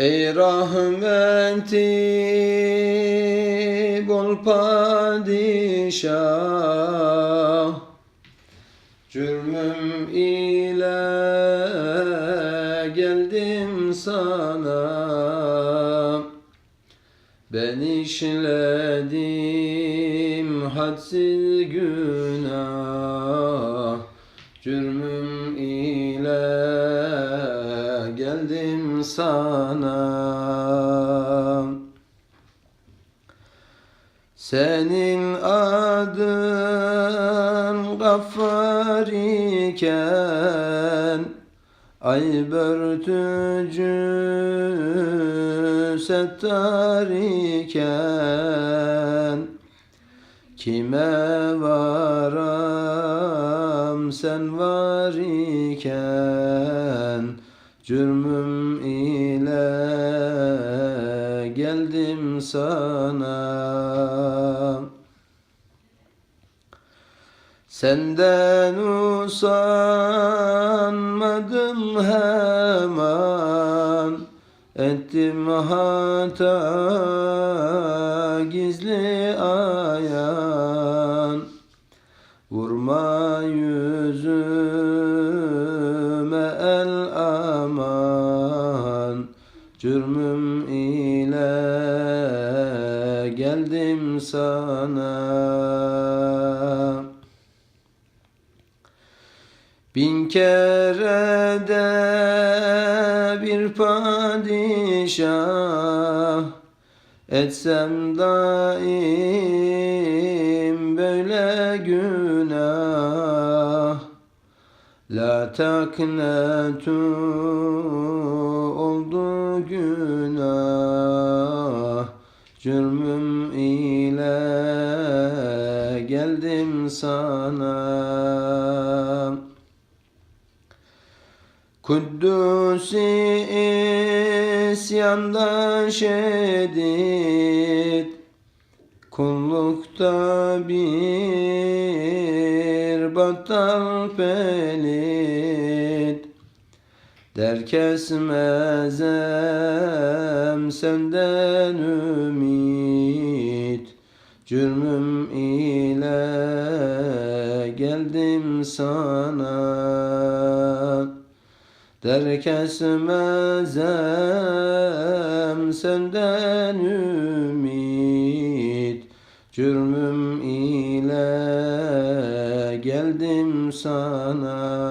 Ey rahmeti bol padişah. Cürmüm ile geldim sana. Ben işledim hadsiz günah. Cürmüm sana. Senin adın gaffar iken Ay börtücü settar iken Kime varam sen var Cürmüm ile geldim sana. Senden usanmadım hemen. Ettim hata gizli ayan Cürmüm ile geldim sana. Bin kere de bir padişah Etsem daim La taknetu oldu günah. Cürmüm ile geldim sana. Kudüs'i isyanda şedid Kullukta bir battal pelit. Der kesmezem senden ümit. Cürmüm ile geldim sana. Der kesmezem senden ümit Cürmüm ile geldim sana